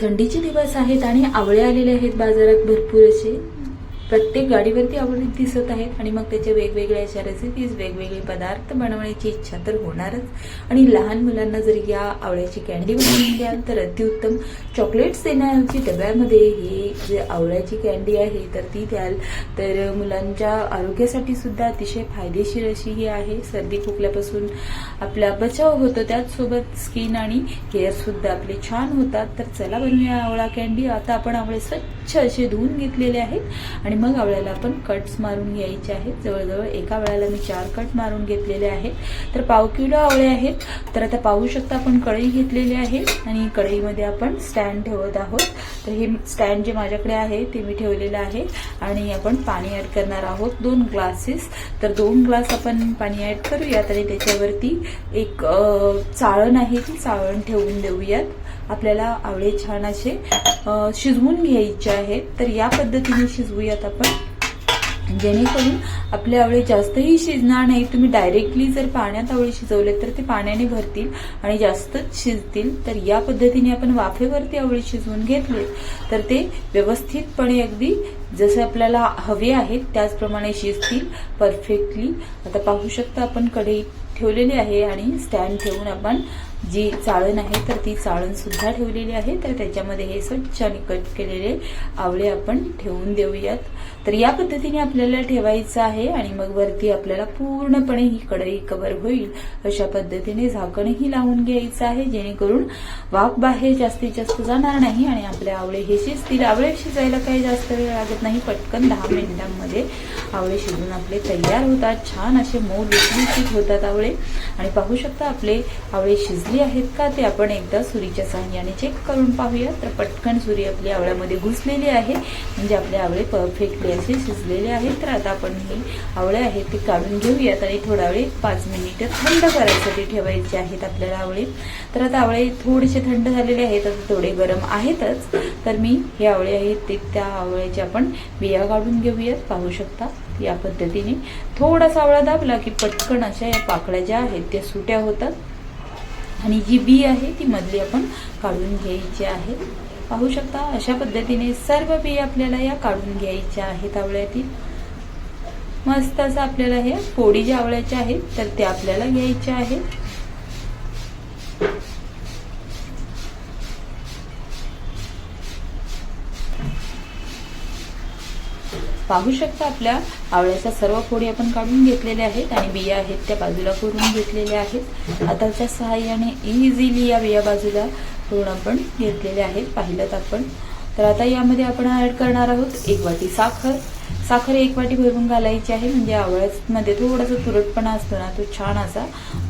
थंडीचे दिवस आहेत आणि आवळे आलेले आहेत बाजारात भरपूर असे. प्रत्येक गाडीवरती आवडीत दिसत आहेत आणि मग त्याच्या वेगवेगळ्या अशा रेसिपीज वेगवेगळे पदार्थ बनवण्याची इच्छा तर होणारच. आणि लहान मुलांना जर या आवळ्याची कॅन्डी बनवून द्याल तर अतिउत्तम चॉकलेट्स देण्याऐवजी डब्यामध्ये ही जे आवळ्याची कॅन्डी आहे तर ती द्याल. तर मुलांच्या आरोग्यासाठी सुद्धा अतिशय फायदेशीर अशी ही आहे. सर्दी खोकल्यापासून आपला बचाव होतो त्याचसोबत स्किन आणि हेअर सुद्धा आपले छान होतात. तर चला बनवूया आवळा कॅन्डी आता आपण आवळे स्वच्छ असे धुवून घेतलेले आहेत आणि मग आवळ्याला आपण कट्स मारून घ्यायचे आहेत. जवळजवळ एका वेळेला मी चार कट मारून घेतलेले आहेत. तर पाव किलो आवळे आहेत. तर आता पाहू शकता आपण कढई घेतलेली आहे आणि कढईमध्ये आपण स्टँड ठेवत आहोत. तर हे स्टँड जे माझ्याकडे आहे ते मी ठेवलेलं आहे आणि आपण पाणी ॲड करणार आहोत. दोन ग्लासेस तर दोन ग्लास आपण पाणी ॲड करूयात आणि त्याच्यावरती एक चाळण आहे ती चाळण ठेवून देऊयात. आपल्याला आवळे छान असे शिजवून घ्यायचे आहेत. तर या पद्धतीने शिजवूयात आपण. जेणेकरून आपले आवळे जास्तही शिजणार नाही तुम्ही डायरेक्टली जर पाण्यात आवळे शिजवले तर ते पाण्याने भरतील आणि जास्तच शिजतील. तर या पद्धतीने आपण वाफेवरती आवळे शिजवून घेतले तर ते व्यवस्थितपणे अगदी जसे आपल्याला हवे आहेत त्याचप्रमाणे शिजतील परफेक्टली आता पाहू शकता आपण कढई ठेवलेली आहे आणि स्टँड ठेवून आपण जी चाळण आहे तर ती चाळण सुद्धा ठेवलेली आहे. तर त्याच्यामध्ये हे स्वच्छ आणि कट केलेले आवळे आपण ठेवून देऊयात. तर या पद्धतीने आपल्याला ठेवायचं आहे आणि मग वरती आपल्याला पूर्णपणे ही कढई कव्हर होईल. अशा पद्धतीने झाकणही लावून घ्यायचं आहे जेणेकरून वाफ बाहेर जास्तीत जास्त जाणार नाही आणि आपले आवळे हे शिजतील. आवळे शिजायला काही जास्त वेळ लागत नाही. पटकन दहा मिनिटांमध्ये आवळे शिजून आपले तयार होतात. छान असे मऊ लुसलुसीत होतात आवळे. आणि पाहू शकता आपले आवळे शिजले आहेत का ते आपण एकदा सुरीच्या सहाय्याने चेक करून पाहूया. तर पटकन सुरी आपली आवळ्यामध्ये घुसलेली आहे. म्हणजे आपले आवळे परफेक्टली असे शिजलेले आहेत. तर आता आपण हे आवळे आहेत ते काढून घेऊयात आणि थोडा वेळ पाच मिनिटं थंड करायसाठी ठेवायचे आहेत आपल्याला आवळे. तर आता आवळे थोडेसे थंड झालेले आहेत. आता थोडे गरम आहेतच. तर मी हे आवळे आहेत ते त्या आवळ्याचे आपण बिया काढून घेऊयात. पाहू शकता या पद्धतीने. थोडासा आवळा दाबला की पटकन अशा या पाकळ्या ज्या आहेत त्या सुट्या होतात. आणि जी बी आहे ती मधली आपण काढून घ्यायची आहे. पाहू शकता अशा पद्धतीने सर्व बी आपल्याला या काढून घ्यायच्या आहेत आवळ्यातील. मस्त असं आपल्याला हे पोळी ज्या आवळ्याच्या आहेत तर त्या आपल्याला घ्यायच्या आहेत. पाहू शकता आपल्या आवळ्याच्या सर्व फोडी आपण काढून घेतलेल्या आहेत आणि बिया आहेत त्या बाजूला करून घेतलेल्या आहेत. हाताच्या सहाय्याने इझिली या बिया बाजूला करून आपण घेतलेल्या आहेत पाहिलं आपण. तर आता यामध्ये आपण ऍड करणार आहोत एक वाटी साखर. साखर एक वाटी भरून घालायची आहे म्हणजे आवळ्यामध्ये थोडासा तुरटपणा असतो ना तो छान असा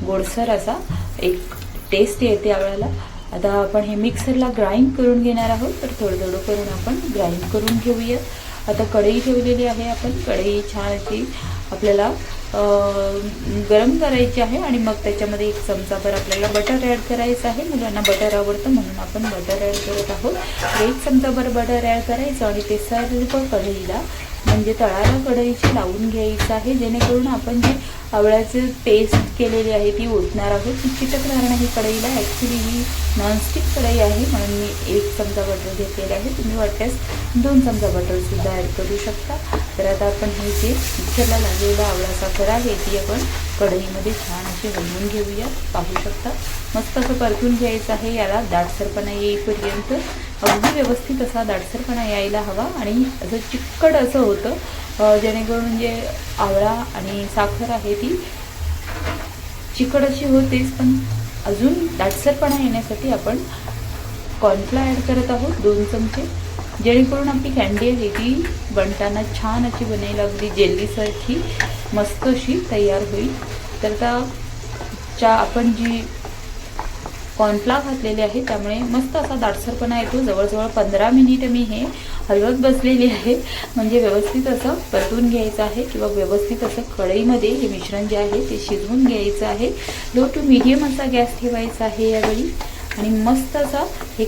गोडसर असा एक टेस्ट येते आवळ्याला. आता आपण हे मिक्सरला ग्राइंड करून घेणार आहोत तर थोडं थोडं करून आपण ग्राइंड करून घेऊयात आता कढई ठेवलेली आहे आपण. कढई छान अशी आपल्याला गरम करायची आहे आणि मग त्याच्यामध्ये एक चमचाभर आपल्याला बटर ॲड करायचं आहे. मुलांना बटर आवडतं म्हणून आपण बटर ॲड करत आहोत. एक चमचाभर बटर ॲड करायचं आणि ते सर्व कढईला म्हणजे तळाला कढईची लावून घ्यायचं आहे. जेणेकरून आपण जे आवळ्याचे पेस्ट केलेली आहे ती ओतणार आहोत. चिटक चिटकणार ही कढईला ॲक्च्युली ही नॉनस्टिक कढई आहे. म्हणून मी एक चमचा बटर घेतलेला आहे. तुम्ही वाटल्यास दोन चमचा बटरसुद्धा ॲड करू शकता. तर आता आपण हे जे मिक्सरला लागलेला आवळा साखर आहे ती आपण कढईमध्ये छान अशी हलवून घेऊया. पाहू शकता. मस्त असं परतून घ्यायचं आहे. याला दाटसरपणा येईपर्यंत. अगदी व्यवस्थित असा दाटसरपणा यायला हवा. आणि असं चिक्कड असं होतं जेणेकरून म्हणजे आवळा आणि साखर आहे ती चिकट अशी होतेच पण अजून दाटसरपणा येण्यासाठी आपण कॉर्नफ्ला ॲड करत आहोत दोन चमचे. जेणेकरून आपली कॅन्डी आहे ती बनताना छान अशी बनेल अगदी जेल्लीसारखी मस्त अशी तयार होईल. तर आता च्या आपण जी कॉर्नफ्ला घातलेली आहे त्यामुळे मस्त असा दाटसरपणा येतो. जवळजवळ पंधरा मिनिट मी हे हलवत बसलेली आहे. म्हणजे व्यवस्थित असं परतून घ्यायचं आहे किंवा व्यवस्थित असं कढईमध्ये हे मिश्रण जे आहे ते शिजवून घ्यायचं आहे. लो टू मीडियम असा गॅस ठेवायचा आहे यावेळी. आणि मस्त असा हे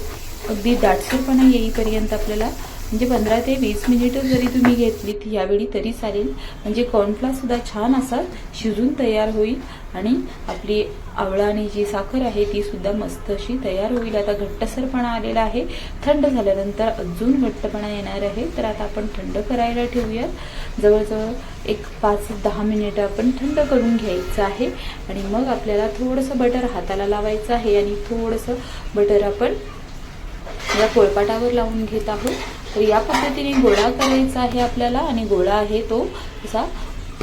अगदी दाटसरपणा येईपर्यंत आपल्याला म्हणजे पंधरा ते वीस मिनिटं जरी तुम्ही घेतलीत यावेळी तरी चालेल. म्हणजे कॉर्नफ्लासुद्धा छान असा शिजून तयार होईल आणि आपली आवळाने जी साखर आहे ती सुद्धा मस्त अशी तयार होईल. आता घट्टसरपणा आलेला आहे. थंड झाल्यानंतर अजून घट्टपणा येणार आहे. तर आता आपण थंड करायला ठेवूयात. जवळजवळ एक पाच दहा मिनिटं आपण थंड करून घ्यायचं आहे. आणि मग आपल्याला थोडंसं बटर हाताला लावायचं आहे. आणि थोडंसं बटर आपण या पोळपाटावर लावून घेत आहोत. तर या पद्धतीने गोळा करायचा आहे आपल्याला. आणि गोळा आहे तो असा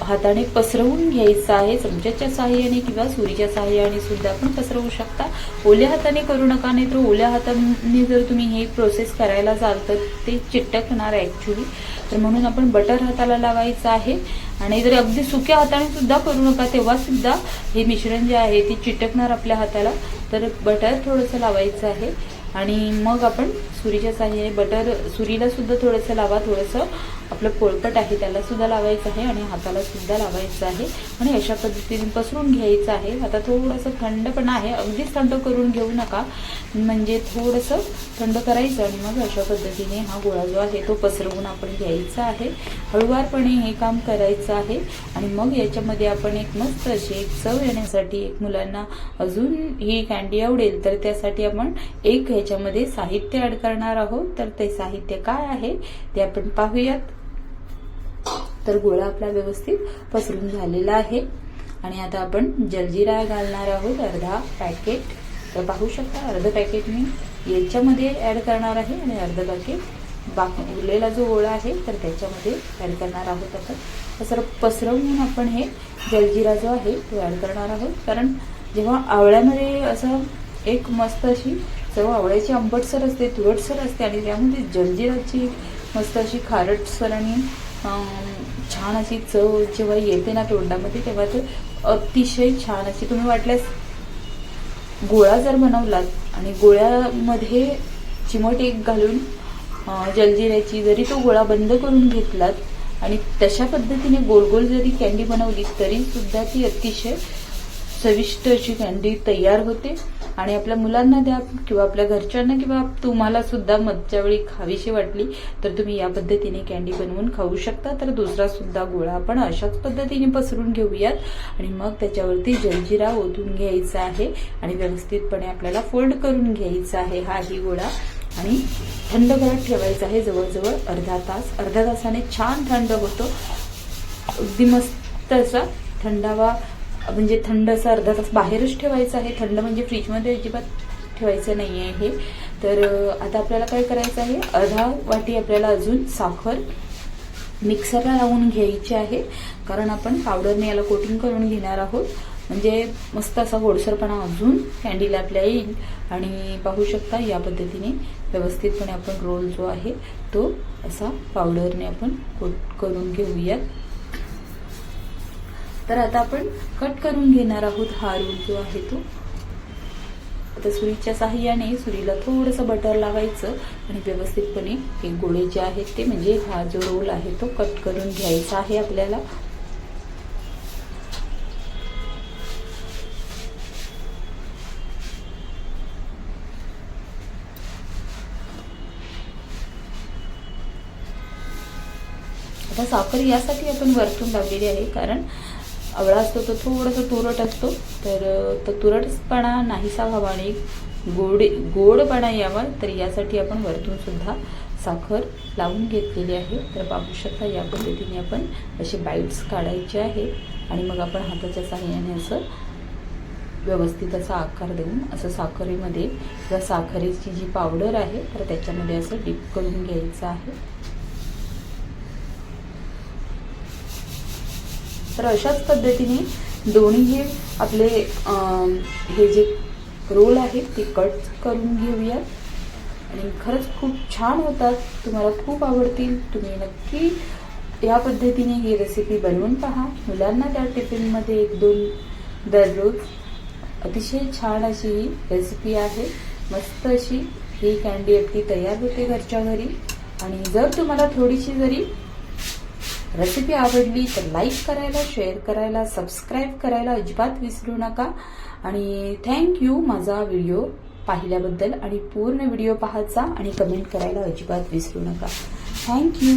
हाताने पसरवून घ्यायचं आहे चमच्याच्या सहाय्याने किंवा सुरीच्या साहाय्याने सुद्धा आपण पसरवू शकता. ओल्या हाताने करू नका नाही तर ओल्या हाताने जर तुम्ही हे प्रोसेस करायला जाल तर ते चिटकणार ॲक्च्युली तर म्हणून आपण बटर हाताला लावायचं आहे. आणि जर अगदी सुक्या हाताने सुद्धा करू नका तेव्हा सुद्धा हे मिश्रण जे आहे ते चिटकणार आपल्या हाताला. तर बटर थोडंसं लावायचं आहे. आणि मग आपण सुरीच्या साह्याने बटर सुरीला सुद्धा थोडंसं लावा थोडंसं आपलं पोळपट आहे त्याला सुद्धा लावायचं आहे आणि हाताला सुद्धा लावायचं आहे. आणि अशा पद्धतीने पसरून घ्यायचं आहे. आता थोडंसं थंड पण आहे. अगदीच थंड करून घेऊ नका. म्हणजे थोडंसं थंड करायचं आणि मग अशा पद्धतीने हा गोळा जो आहे तो पसरवून आपण घ्यायचा आहे. हळुवारपणे हे काम करायचं आहे. आणि मग याच्यामध्ये आपण एक मस्त अशी एक चव येण्यासाठी एक मुलांना अजून ही कॅन्डी आवडेल तर त्यासाठी आपण एक ह्याच्यामध्ये साहित्य ॲड करणार आहोत. तर ते साहित्य काय आहे ते आपण पाहूयात. तर गोळा आपला व्यवस्थित पसरून झालेला आहे. आणि आता आपण जलजिरा घालणार आहोत. अर्धा पॅकेट तर पाहू शकता अर्ध पॅकेट मी याच्यामध्ये ॲड करणार आहे आणि अर्ध पॅकेट बाक उरलेला जो गोळा आहे तर त्याच्यामध्ये ॲड करणार आहोत आपण. सर पसरवून आपण हे जलजिरा जो आहे तो ॲड करणार आहोत. कारण जेव्हा आवळ्यामध्ये असं एक मस्त अशी चव आवळ्याची आंबटसर असते तुरटसर असते आणि त्यामध्ये जलजिराची मस्त अशी खारटसर आणि छान अशी चव जेव्हा येते ना तोंडामध्ये तेव्हा ते अतिशय छान अशी तुम्ही वाटल्यास गोळा जर बनवलात आणि गोळ्यामध्ये चिमट एक घालून जलजिऱ्याची जरी तो गोळा बंद करून घेतलात आणि तशा पद्धतीने गोल गोल जरी कॅन्डी बनवली तरी सुद्धा ती अतिशय चविष्ट अशी कॅन्डी तयार होते. आणि आपल्या मुलांना द्या किंवा आपल्या घरच्यांना किंवा तुम्हाला सुद्धा मधच्या वेळी खावीशी वाटली तर तुम्ही या पद्धतीने कॅन्डी बनवून खाऊ शकता. तर दुसरा सुद्धा गोळा आपण अशाच पद्धतीने पसरून घेऊयात. आणि मग त्याच्यावरती जलजिरा ओतून घ्यायचा आहे आणि व्यवस्थितपणे आपल्याला फोल्ड करून घ्यायचा आहे हा ही गोळा. आणि थंड करत ठेवायचा आहे जवळजवळ अर्धा तास. अर्ध्या तासाने छान थंड होतो. अगदी मस्त असा थंडावा म्हणजे थंड असं अर्धा तास बाहेरच ठेवायचं आहे. थंड म्हणजे फ्रीजमध्ये अजिबात ठेवायचं नाही आहे हे. तर आता आपल्याला काय करायचं आहे? अर्धा वाटी आपल्याला अजून साखर मिक्सरला लावून घ्यायची आहे. कारण आपण पावडरने याला कोटिंग करून घेणार आहोत. म्हणजे मस्त असा गोडसरपणा अजून कॅन्डीला आपल्या येईल. आणि पाहू शकता या पद्धतीने व्यवस्थितपणे आपण रोल जो आहे तो असा पावडरने आपण कोट करून घेऊयात. तर आता आपण कट करून घेणार आहोत हा रोल जो आहे तो. आता सुरीच्या साह्याने सुरीला थोडंसं बटर लावायचं आणि व्यवस्थितपणे हे गोळे जे आहेत ते म्हणजे हा जो रोल आहे तो कट करून घ्यायचा आहे आपल्याला. आता साखर यासाठी आपण वरतून लावलेली आहे कारण आवळा असतो तो थोडासा तुरट असतो. तर तो तुरटपणा नाहीसा व्हावा आणि गोड गोडपणा यावा. तर यासाठी आपण वरतून सुद्धा साखर लावून घेतलेली आहे. तर पाहू शकता या पद्धतीने आपण असे बाईट्स काढायचे आहे. आणि मग आपण हाताच्या सहाय्याने असं व्यवस्थित असा आकार देऊन असं साखरेमध्ये किंवा साखरेची जी पावडर आहे तर त्याच्यामध्ये असं डिप करून घ्यायचं आहे. तर अशाच पद्धतीने दोन्ही हे आपले हे जे रोल आहेत ते कट करून घेऊयात आणि खरंच खूप छान होतात. तुम्हाला खूप आवडतील. तुम्ही नक्की या पद्धतीने ही रेसिपी बनवून पहा. मुलांना त्या टिफिनमध्ये एक दोन दररोज अतिशय छान अशी ही रेसिपी आहे. मस्त अशी ही कॅन्डी अगदी तयार होते घरच्या घरी. आणि जर तुम्हाला थोडीशी जरी रेसिपी आवडली तर लाईक करायला शेअर करायला सबस्क्राईब करायला अजिबात विसरू नका. आणि थँक्यू माझा व्हिडिओ पाहिल्याबद्दल आणि पूर्ण व्हिडिओ पाहायचा आणि कमेंट करायला अजिबात विसरू नका. थँक्यू